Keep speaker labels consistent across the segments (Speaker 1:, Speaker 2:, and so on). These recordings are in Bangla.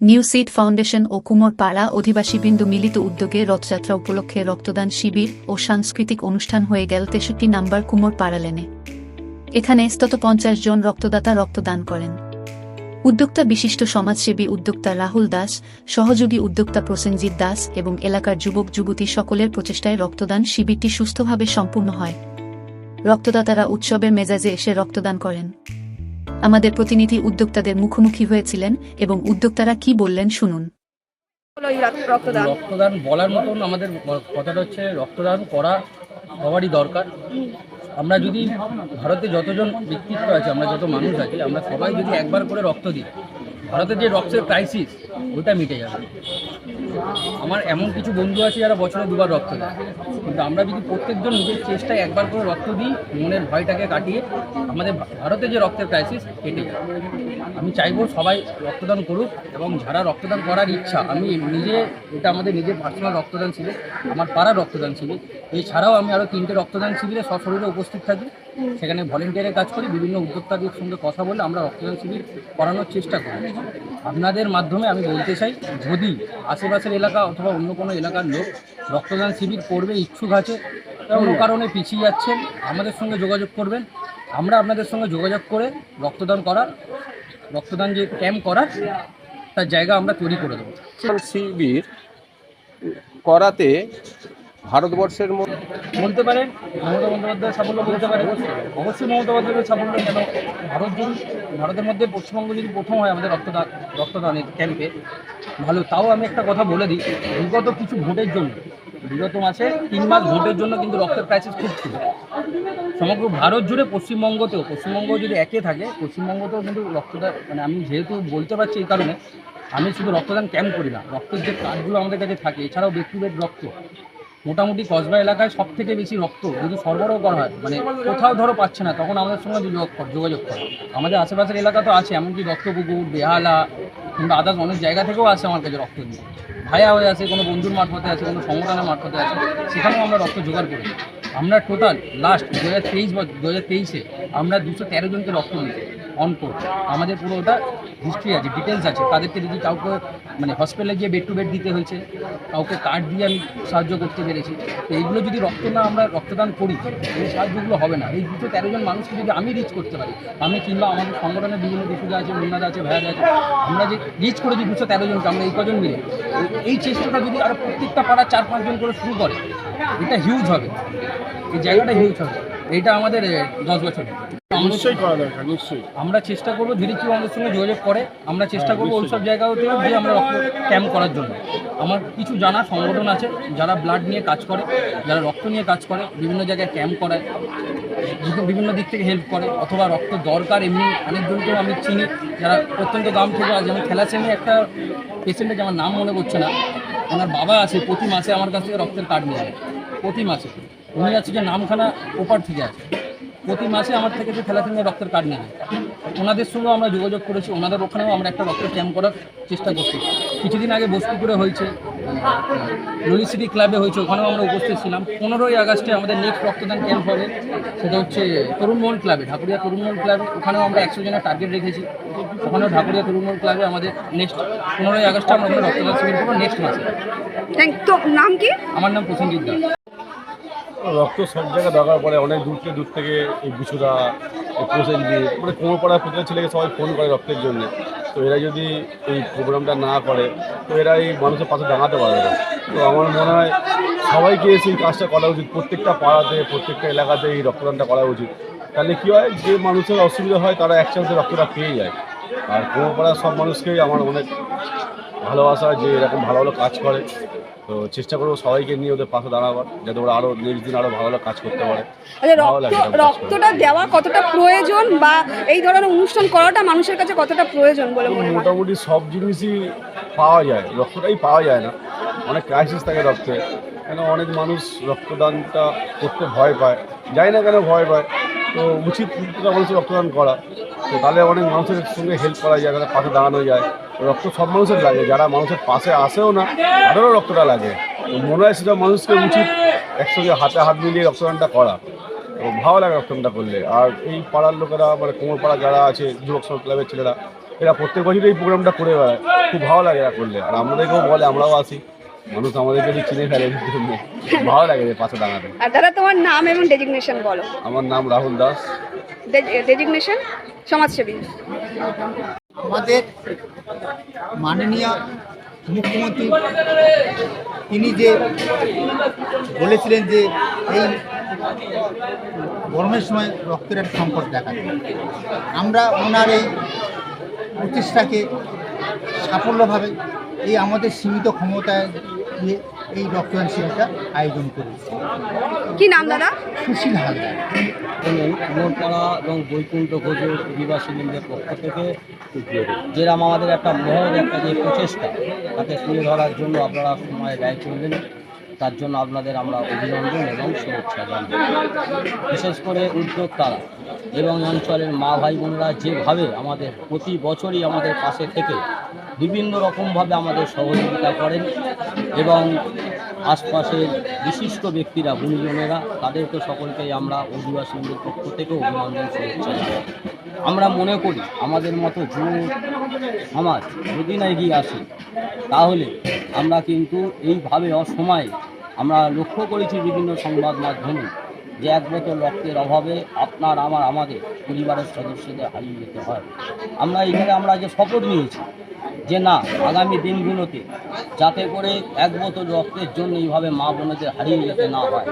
Speaker 1: নিউ সিড ফাউন্ডেশন ও কুমোরপাড়া অধিবাসীবৃন্দ মিলিত উদ্যোগে রথযাত্রা উপলক্ষে রক্তদান শিবির ও সাংস্কৃতিক অনুষ্ঠান হয়ে গেল তেষট্টি নাম্বার কুমোরপাড়া লেনে। এখানে স্তত পঞ্চাশ জন রক্তদাতা রক্তদান করেন। উদ্যোক্তা বিশিষ্ট সমাজসেবী উদ্যোক্তা রাহুল দাস, সহযোগী উদ্যোক্তা প্রসেনজিৎ দাস এবং এলাকার যুবক যুবতী সকলের প্রচেষ্টায় রক্তদান শিবিরটি সুস্থভাবে সম্পূর্ণ হয়। রক্তদাতারা উৎসবের মেজাজে এসে রক্তদান করেন। আমাদের প্রতিনিধি উদ্যোক্তাদের মুখোমুখি হয়েছিলেন এবং উদ্যোক্তারা কি বললেন শুনুন।
Speaker 2: রক্তদান
Speaker 3: বলার মতন আমাদের কথাটা হচ্ছে রক্তদান করা সবারই দরকার। আমরা যদি ভারতে যতজন ব্যক্তিত্ব আছে, আমরা যত মানুষ আছি, আমরা সবাই যদি একবার করে রক্ত দিই ভারতের যে রক্তের ক্রাইসিস ওটা মিটে যাবে। আমার এমন কিছু বন্ধু আছে যারা বছরে দুবার রক্ত দেয়। কিন্তু আমরা যদি প্রত্যেকজন নিজের চেষ্টায় একবার করে রক্ত দিই, মনের ভয়টাকে কাটিয়ে আমাদের ভারতে যে রক্তের ক্রাইসিস কেটে যায়। আমি চাইব সবাই রক্তদান করুক এবং যারা রক্তদান করার ইচ্ছা, আমি নিজে, এটা আমাদের নিজের পার্সোনাল রক্তদান শিবির, আমার পাড়ার রক্তদান শিবির, এছাড়াও আমি আরও তিনটে রক্তদান শিবিরে সশরীরে উপস্থিত থাকি। সেখানে ভলেন্টিয়ারের কাজ করি বিভিন্ন উদ্যোক্তাদের সঙ্গে কথা বলে আমরা রক্তদান শিবির করানোর চেষ্টা করি। আপনাদের মাধ্যমে আমি বলতে চাই যদি আশেপাশের এলাকা অথবা অন্য কোনো এলাকার লোক রক্তদান শিবির করবে ইচ্ছুক আছে কোনো কারণে পিছিয়ে যাচ্ছেন আমাদের সঙ্গে যোগাযোগ করবেন। আমরা আপনাদের সঙ্গে যোগাযোগ করে রক্তদান করার রক্তদান যে ক্যাম্প করার তার জায়গা আমরা তৈরি করে দেবো।
Speaker 4: শিবির করাতে ভারতবর্ষের
Speaker 3: বলতে পারেন, মমতা বন্দ্যোপাধ্যায়ের সাফল্য বলতে পারেন। অবশ্যই মমতা বন্দ্যোপাধ্যায়ের সাফল্য, কেন? ভারত যদি ভারতের মধ্যে পশ্চিমবঙ্গ যদি প্রথম হয় আমাদের রক্তদান রক্তদানের ক্যাম্পে ভালো তাও আমি একটা কথা বলে দিই, বিগত কিছু ভোটের জন্য, বিগত মাসে তিন মাস ভোটের জন্য কিন্তু রক্তের ক্রাইসিস খুব ছিল সমগ্র ভারত জুড়ে পশ্চিমবঙ্গতেও পশ্চিমবঙ্গ যদি একে থাকে, পশ্চিমবঙ্গতেও কিন্তু রক্তদান মানে আমি যেহেতু বলতে পারছি এই কারণে, আমি শুধু রক্তদান ক্যাম্প করি না, রক্তের যে কার্ডগুলো আমাদের কাছে থাকে, এছাড়াও ব্যক্তিগত রক্ত মোটামুটি কসবা এলাকায় সব থেকে বেশি রক্ত যদি সরবরাহ করা হয় মানে কোথাও ধরো পাচ্ছে না, তখন আমাদের সঙ্গে যোগাযোগ কর- যোগাযোগ আমাদের আশেপাশের এলাকা তো আছে, এমনকি রক্তপুকুর, বেহালা কিংবা আদার্স অনেক জায়গা থেকেও আসে আমার কাছে রক্ত নিয়ে। ভায়া হয়ে আছে, কোনো বন্ধুর মারফতে আছে, কোনো সংগঠনের মারফতে আছে, সেখানেও আমরা রক্ত জোগাড় করি। আমরা টোটাল লাস্ট দু হাজার তেইশ দু হাজার তেইশে আমরা দুশো তেরো জনকে রক্ত দিয়েছি। অন কোর্ট আমাদের পুরো ওটা হিস্ট্রি আছে ডিটেলস আছে। তাদেরকে যদি কাউকে মানে হসপিটালে গিয়ে বেড টু বেড দিতে হয়েছে, কাউকে কার্ড দিয়ে আমি সাহায্য করতে পেরেছি। তো এইগুলো যদি রক্ত না আমরা রক্তদান করি এই সাহায্যগুলো হবে না। এই দুশো তেরো জন মানুষকে যদি আমি রিচ করতে পারি, আমি কিংবা আমাদের সংগঠনের বিভিন্ন দিশুদা আছে, মুন্নাদা আছে ভাইয়াদা আছে, আমরা যে রিচ করেছি দুশো তেরো জনকে, আমরা এই কজন মিলে, এই- চেষ্টাটা যদি আরও প্রত্যেকটা পাড়ার চার পাঁচজন করে শুরু করে, এটা হিউজ হবে। এই জায়গাটা হিউজ হবে। এইটা আমাদের দশ বছর
Speaker 5: নিশ্চয়ই করা দরকার নিশ্চয়ই।
Speaker 3: আমরা চেষ্টা করব ধীরে কেউ আমাদের সঙ্গে যোগাযোগ করে। আমরা চেষ্টা করব ওই সব জায়গাতেও গিয়ে আমরা রক্ত ক্যাম্প করার জন্য। আমার কিছু জানা সংগঠন আছে যারা ব্লাড নিয়ে কাজ করে যারা রক্ত নিয়ে কাজ করে বিভিন্ন জায়গায় ক্যাম্প করায় বিভিন্ন- দিক থেকে হেল্প করে অথবা রক্ত দরকার এমনি অনেকজনকেও আমি চিনি যারা প্রত্যন্ত গ্রাম থেকে আছে যেমন খেলাসেমে একটা পেশেন্টের যে আমার নাম মনে করছে না। ওনার বাবা আছে প্রতি মাসে আমার কাছ থেকে রক্তের কার্ড নিয়ে যায় প্রতি মাসে। উনি আছে যে নামখানা ওপার থেকে আছে। প্রতি মাসে আমার থেকে যে থ্যালাসেমিয়া রক্তের কার্ড নেয় ওনাদের সঙ্গেও আমরা যোগাযোগ করেছি ওনাদের ওখানেও আমরা একটা রক্তের ক্যাম্প করার চেষ্টা করছি। কিছুদিন আগে বস্তুপুরে হয়েছে ললি সিটি ক্লাবে হয়েছে ওখানেও আমরা উপস্থিত ছিলাম। পনেরোই আগস্টে আমাদের নেক্সট রক্তদান ক্যাম্প হবে সেটা হচ্ছে তরুণমহল ক্লাবে ঢাকুরিয়া তরুণমহল ক্লাবে ওখানেও আমরা একশো জনের টার্গেট রেখেছি। ওখানেও ঢাকুরিয়া তরুণমহল ক্লাবে আমাদের নেক্সট পনেরোই আগস্টে আমরা ওখানে রক্তদান শিবির করব নেক্সট মাসে।
Speaker 2: তো নাম কি?
Speaker 3: আমার নাম প্রসেনজিৎ দাস।
Speaker 5: রক্ত সব জায়গায় দরকার পড়ে অনেক দূর থেকে দূর থেকে এই এই প্রসেনজিৎ মানে কোমরপাড়ার প্রতিটা ছেলেকে সবাই ফোন করে রক্তের জন্য। তো এরা যদি এই প্রোগ্রামটা না করে, তো এরা এই মানুষের পাশে দাঁড়াতে পারবে না। তো আমার মনে হয় সবাইকে এসে এই কাজটা করা উচিত, প্রত্যেকটা পাড়াতে, প্রত্যেকটা এলাকাতে এই রক্তদানটা করা উচিত। তাহলে কী হয়, যে মানুষের অসুবিধা হয়, তারা একসাথে রক্তটা পেয়ে যায়। আর কোমরপাড়ার সব মানুষকেই আমার অনেক ভালোবাসা, যে এরকম ভালো ভালো কাজ করে। তো চেষ্টা করব সবাইকে নিয়ে ওদের পাশে দাঁড়াবার যাতে ওরা আরও নেক্সট দিন আরও ভালো কাজ করতে পারে।
Speaker 2: আচ্ছা। রক্তটা দেওয়া কতটা প্রয়োজন বা এই ধরনের অনুষ্ঠান করাটা মানুষের কাছে কতটা প্রয়োজন বলে মনে
Speaker 5: মোটামুটি সব জিনিসই পাওয়া যায় রক্তটাই পাওয়া যায় না। অনেক ক্রাইসিস থাকে রক্তে। কেন অনেক মানুষ রক্তদানটা করতে ভয় পায় যায় না কেন ভয় পায়। তো উচিত মানুষের রক্তদান করা। তো তাহলে অনেক মানুষের সঙ্গে হেল্প করা যায় তাদের পাশে দাঁড়ানো যায়। রক্ত সব মানুষের লাগে যারা মানুষের পাশে আসেও না তাদেরও রক্তটা লাগে। মনে হয় সেসব মানুষকে উচিত একসঙ্গে হাতে হাত মিলিয়ে রক্তদানটা করা। ভালো লাগে রক্তদানটা করলে। আর এই পাড়ার লোকেরা মানে কোমর পাড়া যারা আছে যুবক সংঘ ক্লাবের ছেলেরা এরা প্রত্যেক বছরই এই প্রোগ্রামটা করে বেড়ায়। খুব ভালো লাগে এরা করলে। আর আমাদেরকেও বলে আমরাও আসি। মানুষ আমাদেরকে চিনে ফেলে ভালো লাগে পাশে দাঁড়াতে।
Speaker 2: আর দাদা তোমার নাম এবং ডেজিগনেশন বলো।
Speaker 5: আমার নাম রাহুল দাস।
Speaker 2: ডেজিগনেশন সমাজসেবী।
Speaker 6: আমাদের মাননীয় মুখ্যমন্ত্রী, তিনি যে বলেছিলেন যে এই গরমের সময় রক্তের একটা সংকট দেখা আমরা ওনার এই প্রচেষ্টাকে সাফল্যভাবে এই আমাদের সীমিত ক্ষমতায় দিয়ে এই রক্তদান শিবিরটা আয়োজন করেছি।
Speaker 2: কি নাম দাদা?
Speaker 6: সুশীল হালদার।
Speaker 7: এবং কুমোরপাড়া এবং বৈকুণ্ঠ ঘোষ অধিবাসীদের পক্ষ থেকে যেরাম আমাদের একটা মহল একটা যে প্রচেষ্টা তাকে তুলে ধরার জন্য আপনারা সময় ব্যয় করলেন তার জন্য আপনাদের আমরা অভিনন্দন এবং শুভেচ্ছা জানাই। বিশেষ করে উদ্যোক্তারা এবং অঞ্চলের মা ভাই বোনেরা যেভাবে আমাদের প্রতি বছরই আমাদের পাশে থেকে বিভিন্ন রকমভাবে আমাদের সহযোগিতা করেন এবং আশপাশের বিশিষ্ট ব্যক্তিরা, গুণীজনেরা, তাদেরকে সকলকেই আমরা অধিবাসীদের পক্ষ থেকে অভিনন্দন শুভেচ্ছা আমরা মনে করি, আমাদের মতো যুব সমাজ যদি না এগিয়ে আসে, তাহলে আমরা কিন্তু এইভাবে অসময়ে আমরা লক্ষ্য করেছি বিভিন্ন সংবাদ মাধ্যমে যে এক বোতল রক্তের অভাবে আপনার, আমার, আমাদের পরিবারের সদস্যদের হারিয়ে যেতে হয়। আমরা এইখানে আমরা যে শপথ নিয়েছি যে না, আগামী দিনগুলোতে যাতে করে এক বোতল রক্তের জন্য এইভাবে মা বোনেদের হারিয়ে যেতে না হয়,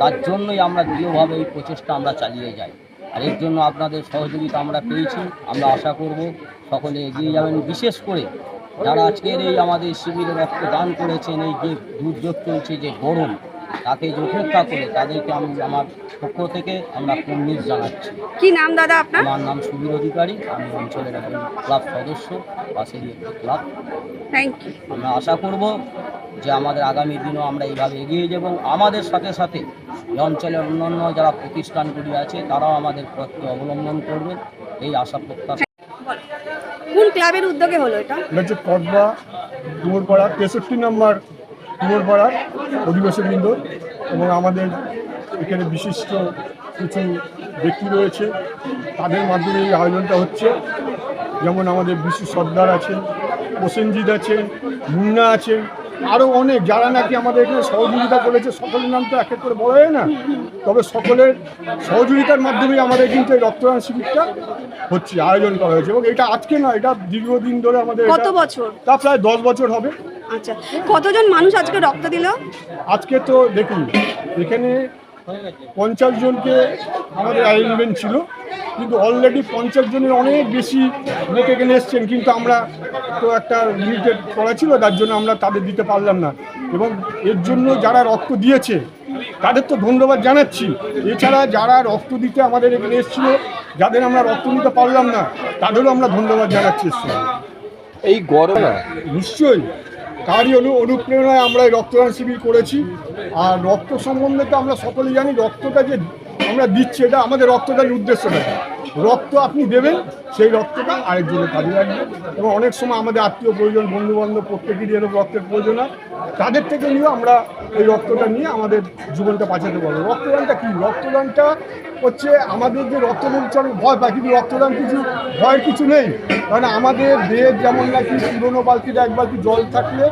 Speaker 7: তার জন্যই আমরা দৃঢ়ভাবে এই প্রচেষ্টা আমরা চালিয়ে যাই। আর এর জন্য আপনাদের সহযোগিতা আমরা পেয়েছি, আমরা আশা করব সকলে এগিয়ে যাবেন। বিশেষ করে যারা আজকের এই আমাদের শিবিরে রক্ত দান করেছেন, এই যে দুর্যোগ চলছে, যে গরম তাকে যে উপেক্ষা করে তাদেরকে আমি আমার পক্ষ থেকে আমরা কর্মীর জানাচ্ছি।
Speaker 2: কি নাম দাদা আপনার?
Speaker 7: আমার নাম সুবীর অধিকারী আমি অঞ্চলের একজন ক্লাব সদস্য পাশেরই একটি ক্লাব।
Speaker 2: থ্যাংক ইউ
Speaker 7: আমরা আশা করব যে আমাদের আগামী দিনও আমরা এইভাবে এগিয়ে যাব। আমাদের সাথে সাথে এই অঞ্চলের অন্যান্য যারা প্রতিষ্ঠানগুলি আছে তারাও আমাদের পথকে অবলম্বন করবে। এই আশা প্রত্যাশা।
Speaker 2: কোন ক্লাবের উদ্যোগে হলো এটা?
Speaker 8: এটা হচ্ছে কসবা কুমোরপাড়া তেষট্টি নম্বর কুমোরপাড়ার অধিবাসীবৃন্দ এবং আমাদের এখানে বিশিষ্ট কিছু ব্যক্তি রয়েছে। তাদের মাধ্যমে এই আয়োজনটা হচ্ছে। যেমন আমাদের বিশু সর্দার আছেন প্রসেনজিৎ আছেন মুন্না আছেন আরও অনেক যারা নাকি আমাদের এখানে সহযোগিতা করেছে। সকলের নাম তো এক এক করে বলা যায় না। তবে সকলের সহযোগিতার মাধ্যমেই আমাদের কিন্তু এই রক্তদান শিবিরটা হচ্ছে আয়োজন করা হয়েছে। এবং এটা আজকে না এটা দীর্ঘদিন ধরে আমাদের
Speaker 2: কত বছর?
Speaker 8: তা প্রায় দশ বছর হবে।
Speaker 2: আচ্ছা কতজন মানুষ আজকে রক্ত দিল?
Speaker 8: আজকে তো দেখুন এখানে পঞ্চাশ জনকে আমাদের অ্যারেঞ্জমেন্ট ছিল কিন্তু অলরেডি পঞ্চাশ জনের অনেক বেশি লোক এখানে এসছেন কিন্তু আমরা তো একটা লিমিটেড করা ছিল তার জন্য আমরা তাদের দিতে পারলাম না। এবং এর জন্য যারা রক্ত দিয়েছে তাদের তো ধন্যবাদ জানাচ্ছি। এছাড়া যারা রক্ত দিতে আমাদের এখানে এসেছিল যাদের আমরা রক্ত দিতে পারলাম না তাদেরও আমরা ধন্যবাদ জানাচ্ছি এসছি
Speaker 4: এই গরম?
Speaker 8: নিশ্চয়ই। তারই অনু অনুপ্রেরণায় আমরা এই রক্তদান শিবির করেছি। আর রক্ত সম্বন্ধে তো আমরা সকলেই জানি, রক্তটা যে আমরা দিচ্ছি, এটা আমাদের রক্তদানের উদ্দেশ্য কি? রক্ত আপনি দেবেন, সেই রক্তটা আরেকজনের কাজে লাগবে। এবং অনেক সময় আমাদের আত্মীয় প্রয়োজন বন্ধু বান্ধব প্রত্যেকেরই এরকম রক্তের প্রয়োজন হয়, তাদের থেকে নিয়েও আমরা এই রক্তটা নিয়ে আমাদের জীবনটা বাঁচাতে পারব। রক্তদানটা কী? রক্তদানটা হচ্ছে আমাদের যে রক্তদান চলে ভয় পায়, কিন্তু রক্তদান কিছু, ভয়ের কিছু নেই। কারণ আমাদের দেহের যেমন নাকি পুরোনো বালতিতে এক বালতি জল থাকলে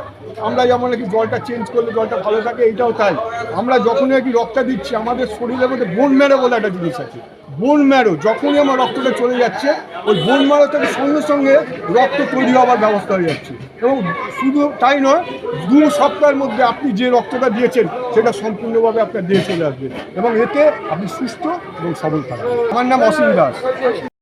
Speaker 8: আমরা যেমন নাকি জলটা চেঞ্জ করলে জলটা ভালো থাকে, এইটাও তাই। আমরা যখনই নাকি রক্তটা দিচ্ছি, আমাদের শরীরের মধ্যে বোন ম্যারো বলে একটা জিনিস আছে। বোন ম্যারো যখনই আমার রক্তটা চলে যাচ্ছে, ওই বোন ম্যারো থেকে সঙ্গে সঙ্গে রক্ত তৈরি হওয়ার ব্যবস্থা হয়ে যাচ্ছে। এবং শুধু তাই নয়, দু সপ্তাহের মধ্যে আপনি যে রক্তটা দিয়েছেন, সেটা সম্পূর্ণভাবে আপনার দেহে চলে আসবে। এবং এতে আপনি সুস্থ এবং সবল থাকবেন। আমার নাম অসীম দাস।